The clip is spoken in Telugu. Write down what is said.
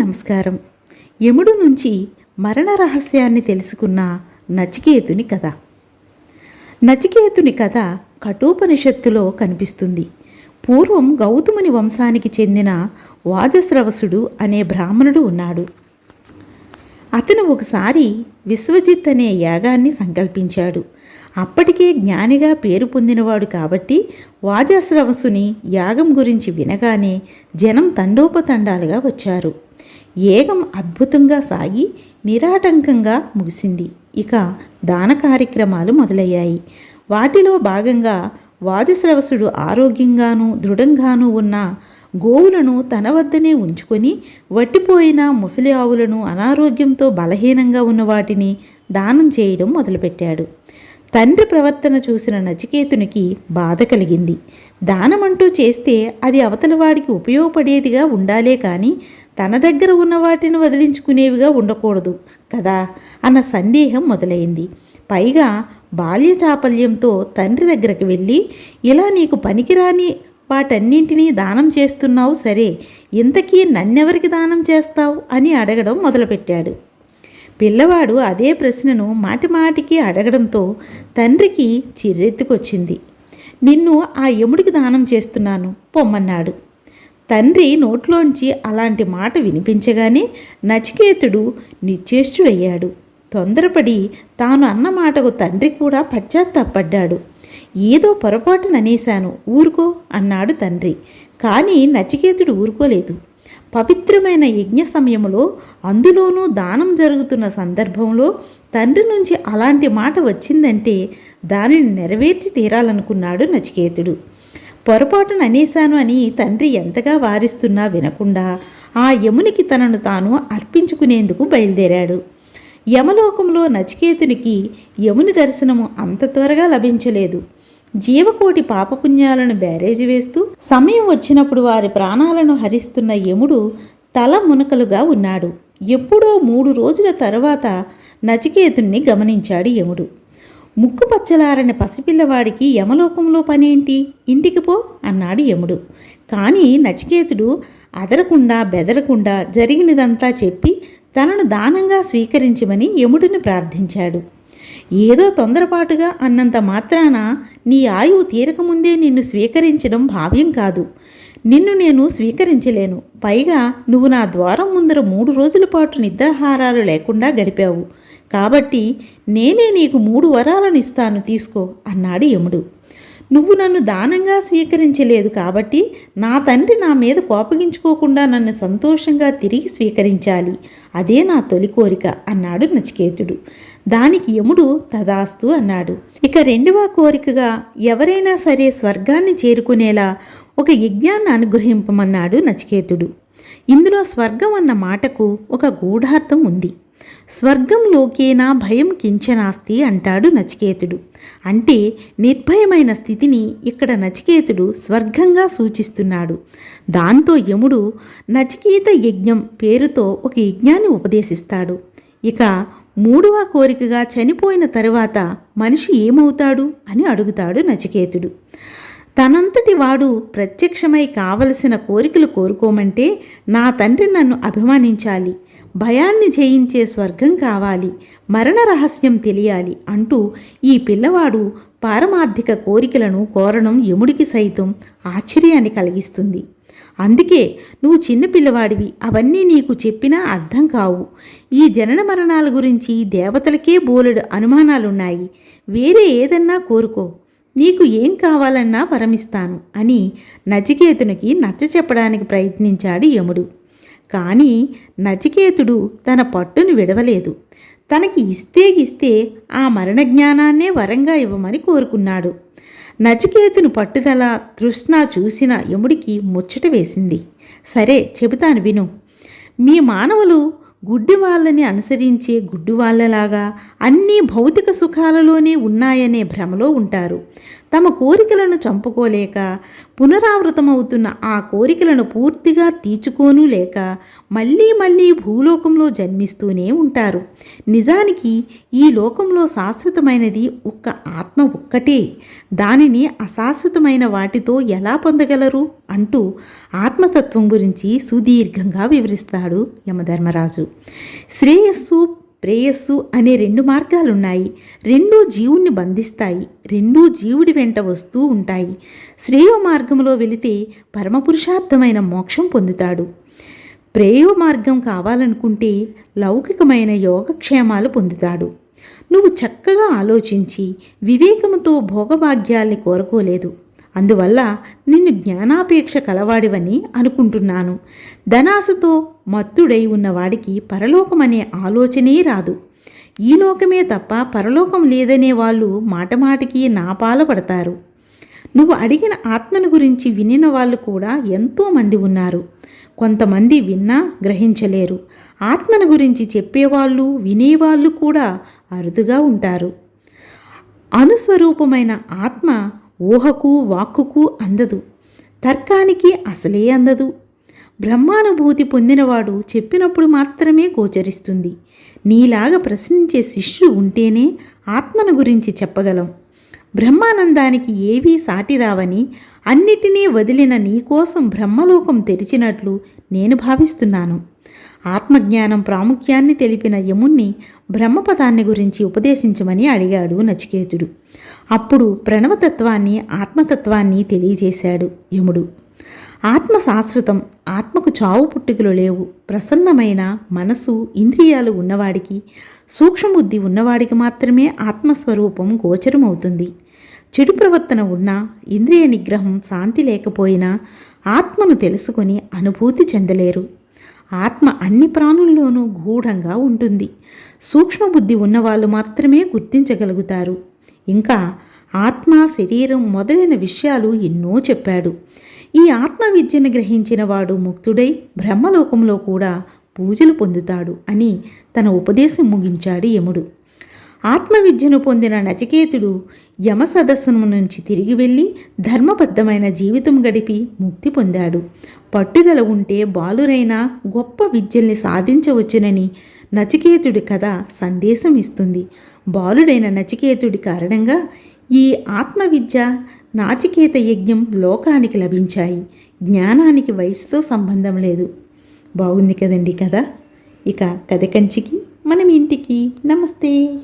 నమస్కారం. యముడు నుంచి మరణ రహస్యాన్ని తెలుసుకున్న నచికేతుని కథ. నచికేతుని కథ కఠోపనిషత్తులో కనిపిస్తుంది. పూర్వం గౌతముని వంశానికి చెందిన వాజస్రవసుడు అనే బ్రాహ్మణుడు ఉన్నాడు. అతను ఒకసారి విశ్వజిత్ అనే యాగాన్ని సంకల్పించాడు. అప్పటికే జ్ఞానిగా పేరు పొందినవాడు కాబట్టి వాజస్రవసుని యాగం గురించి వినగానే జనం తండోపతండాలుగా వచ్చారు. ఏగం అద్భుతంగా సాగి నిరాటంకంగా ముగిసింది. ఇక దాన కార్యక్రమాలు మొదలయ్యాయి. వాటిలో భాగంగా వాజశ్రవసుడు ఆరోగ్యంగానూ దృఢంగానూ ఉన్న గోవులను తన వద్దనే ఉంచుకొని వట్టిపోయిన ముసలి ఆవులను అనారోగ్యంతో బలహీనంగా ఉన్న వాటిని దానం చేయడం మొదలుపెట్టాడు. తండ్రి ప్రవర్తన చూసిన నచికేతునికి బాధ కలిగింది. దానమంటూ చేస్తే అది అవతలవాడికి ఉపయోగపడేదిగా ఉండాలే కానీ తన దగ్గర ఉన్న వాటిని వదిలించుకునేవిగా ఉండకూడదు కదా అన్న సందేహం మొదలైంది. పైగా బాల్య చాపల్యంతో తండ్రి దగ్గరకు వెళ్ళి ఇలా నీకు పనికిరాని వాటన్నింటినీ దానం చేస్తున్నావు సరే ఇంతకీ నన్నెవరికి దానం చేస్తావు? అని అడగడం మొదలుపెట్టాడు. పిల్లవాడు అదే ప్రశ్నను మాటిమాటికి అడగడంతో తండ్రికి చిర్రెత్తుకొచ్చింది. నిన్ను ఆ యముడికి దానం చేస్తున్నాను పొమ్మన్నాడు. తండ్రి నోట్లోంచి అలాంటి మాట వినిపించగానే నచికేతుడు నిశ్చేష్టుడయ్యాడు. తొందరపడి తాను అన్న మాటకు తండ్రి కూడా పశ్చాత్తాపడ్డాడు. ఏదో పొరపాటున అనేశాను ఊరుకో అన్నాడు తండ్రి. కానీ నచికేతుడు ఊరుకోలేదు. పవిత్రమైన యజ్ఞ సమయంలో అందులోనూ దానం జరుగుతున్న సందర్భంలో తండ్రి నుంచి అలాంటి మాట వచ్చిందంటే దానిని నెరవేర్చి తీరాలనుకున్నాడు నచికేతుడు. పొరపాటున అనేశాను అని తండ్రి ఎంతగా వారిస్తున్నా వినకుండా ఆ యమునికి తనను తాను అర్పించుకునేందుకు బయలుదేరాడు. యమలోకంలో నచికేతునికి యముని దర్శనము అంత త్వరగా లభించలేదు. జీవకోటి పాపపుణ్యాలను బ్యారేజీ వేస్తూ సమయం వచ్చినప్పుడు వారి ప్రాణాలను హరిస్తున్న యముడు తల మునకలుగా ఉన్నాడు. ఎప్పుడో మూడు రోజుల తర్వాత నచికేతుణ్ణి గమనించాడు యముడు. ముక్కు పచ్చలారని పసిపిల్లవాడికి యమలోకంలో పనేంటి? ఇంటికి పో అన్నాడు యముడు. కానీ నచికేతుడు అదరకుండా బెదరకుండా జరిగినదంతా చెప్పి తనను దానంగా స్వీకరించమని యముడిని ప్రార్థించాడు. ఏదో తొందరపాటుగా అన్నంత మాత్రాన నీ ఆయువు తీరకముందే నిన్ను స్వీకరించడం భావ్యం కాదు. నిన్ను నేను స్వీకరించలేను. పైగా నువ్వు నా ద్వారం ముందర మూడు రోజుల పాటు నిద్రాహారాలు లేకుండా గడిపావు. కాబట్టి నేనే నీకు మూడు వరాలను ఇస్తాను తీసుకో అన్నాడు యముడు. నువ్వు నన్ను దానంగా స్వీకరించలేదు కాబట్టి నా తండ్రి నా మీద కోపగించుకోకుండా నన్ను సంతోషంగా తిరిగి స్వీకరించాలి. అదే నా తొలి కోరిక అన్నాడు నచికేతుడు. దానికి యముడు తదాస్తు అన్నాడు. ఇక రెండవ కోరికగా ఎవరైనా సరే స్వర్గాన్ని చేరుకునేలా ఒక యజ్ఞాన్ని అనుగ్రహింపమన్నాడు నచికేతుడు. ఇందులో స్వర్గం అన్న మాటకు ఒక గూఢార్థం ఉంది. స్వర్గంలోకేనా భయం కించనాస్తి అంటాడు నచికేతుడు. అంటే నిర్భయమైన స్థితిని ఇక్కడ నచికేతుడు స్వర్గంగా సూచిస్తున్నాడు. దాంతో యముడు నచికేత యజ్ఞం పేరుతో ఒక యజ్ఞాన్ని ఉపదేశిస్తాడు. ఇక మూడవ కోరికగా చనిపోయిన తరువాత మనిషి ఏమవుతాడు అని అడుగుతాడు నచికేతుడు. తనంతటి వాడు ప్రత్యక్షమై కావలసిన కోరికలు కోరుకోమంటే నా తండ్రి నన్ను అభిమానించాలి. భయాన్ని జయించే స్వర్గం కావాలి మరణ రహస్యం తెలియాలి అంటూ ఈ పిల్లవాడు పారమార్థిక కోరికలను కోరడం యముడికి సైతం ఆశ్చర్యాన్ని కలిగిస్తుంది. అందుకే నువ్వు చిన్న పిల్లవాడివి అవన్నీ నీకు చెప్పినా అర్థం కావు. ఈ జనన మరణాల గురించి దేవతలకే బోలెడు అనుమానాలున్నాయి. వేరే ఏదన్నా కోరుకో. నీకు ఏం కావాలన్నా వరమిస్తాను అని నచికేతునికి నచ్చ చెప్పడానికి ప్రయత్నించాడు యముడు. కానీ నచికేతుడు తన పట్టును విడవలేదు. తనకి ఇస్తే ఇస్తే ఆ మరణ జ్ఞానాన్నే వరంగా ఇవ్వమని కోరుకున్నాడు. నచికేతుని పట్టుదల తృష్ణ చూసిన యముడికి ముచ్చట వేసింది. సరే చెబుతాను విను. మీ మానవులు గుడ్డి వాళ్ళని అనుసరించే గుడ్డి వాళ్ళలాగా అన్ని భౌతిక సుఖాలలోనే ఉన్నాయనే భ్రమలో ఉంటారు. తమ కోరికలను చంపుకోలేక పునరావృతమవుతున్న ఆ కోరికలను పూర్తిగా తీర్చుకోను లేక మళ్ళీ మళ్ళీ భూలోకంలో జన్మిస్తూనే ఉంటారు. నిజానికి ఈ లోకంలో శాశ్వతమైనది ఒక్క ఆత్మ ఒక్కటే. దానిని అశాశ్వతమైన వాటితో ఎలా పొందగలరు? అంటూ ఆత్మతత్వం గురించి సుదీర్ఘంగా వివరిస్తాడు యమధర్మరాజు. శ్రేయస్సు ప్రేయస్సు అనే రెండు మార్గాలున్నాయి. రెండూ జీవుణ్ణి బంధిస్తాయి. రెండూ జీవుడి వెంట వస్తూ ఉంటాయి. శ్రేయో మార్గంలో వెళితే పరమపురుషార్థమైన మోక్షం పొందుతాడు. ప్రేయో మార్గం కావాలనుకుంటే లౌకికమైన యోగక్షేమాలు పొందుతాడు. నువ్వు చక్కగా ఆలోచించి వివేకముతో భోగభాగ్యాల్ని కోరుకోలేదు. అందువల్ల నిన్ను జ్ఞానాపేక్ష కలవాడివని అనుకుంటున్నాను. ధనాశతో మత్తుడై ఉన్నవాడికి పరలోకం అనే ఆలోచనే రాదు. ఈ లోకమే తప్ప పరలోకం లేదనే వాళ్ళు మాటమాటికి నాపాల పడతారు. నువ్వు అడిగిన ఆత్మను గురించి వినిన వాళ్ళు కూడా ఎంతోమంది ఉన్నారు. కొంతమంది విన్నా గ్రహించలేరు. ఆత్మను గురించి చెప్పేవాళ్ళు వినేవాళ్ళు కూడా అరుదుగా ఉంటారు. అనుస్వరూపమైన ఆత్మ ఊహకు వాక్కుకు అందదు. తర్కానికి అసలే అందదు. బ్రహ్మానుభూతి పొందినవాడు చెప్పినప్పుడు మాత్రమే గోచరిస్తుంది. నీలాగా ప్రశ్నించే శిష్యులు ఉంటేనే ఆత్మను గురించి చెప్పగలం. బ్రహ్మానందానికి ఏవీ సాటి రావని అన్నిటినీ వదిలిన నీకోసం బ్రహ్మలోకం తెరిచినట్లు నేను భావిస్తున్నాను. ఆత్మజ్ఞానం ప్రాముఖ్యాన్ని తెలిపిన యముణ్ణి బ్రహ్మపదాన్ని గురించి ఉపదేశించమని అడిగాడు నచికేతుడు. అప్పుడు ప్రణవతత్వాన్ని ఆత్మతత్వాన్ని తెలియజేశాడు యముడు. ఆత్మ శాశ్వతం ఆత్మకు చావు పుట్టుకలు లేవు. ప్రసన్నమైన మనసు ఇంద్రియాలు ఉన్నవాడికి సూక్ష్మబుద్ధి ఉన్నవాడికి మాత్రమే ఆత్మస్వరూపం గోచరమవుతుంది. చెడు ప్రవర్తన ఉన్నా ఇంద్రియ నిగ్రహం శాంతి లేకపోయినా ఆత్మను తెలుసుకొని అనుభూతి చెందలేరు. ఆత్మ అన్ని ప్రాణుల్లోనూ గూఢంగా ఉంటుంది. సూక్ష్మబుద్ధి ఉన్నవాళ్ళు మాత్రమే గుర్తించగలుగుతారు. ఇంకా ఆత్మ శరీరం మొదలైన విషయాలు ఎన్నో చెప్పాడు. ఈ ఆత్మ విద్యను గ్రహించిన వాడు ముక్తుడై బ్రహ్మలోకంలో కూడా పూజలు పొందుతాడు అని తన ఉపదేశం ముగించాడు యముడు. ఆత్మవిద్యను పొందిన నచికేతుడు యమ సదస్సును నుంచి తిరిగి వెళ్ళి ధర్మబద్ధమైన జీవితం గడిపి ముక్తి పొందాడు. పట్టుదల ఉంటే బాలురైన గొప్ప విద్యల్ని సాధించవచ్చునని నచికేతుడి కథ సందేశం ఇస్తుంది. బాలుడైన నచికేతుడి కారణంగా ఈ ఆత్మవిద్య నాచికేత యజ్ఞం లోకానికి లభించాయి. జ్ఞానానికి వయసుతో సంబంధం లేదు. బాగుంది కదండి కదా ఇక కథ కంచికి మనం ఇంటికి. నమస్తే.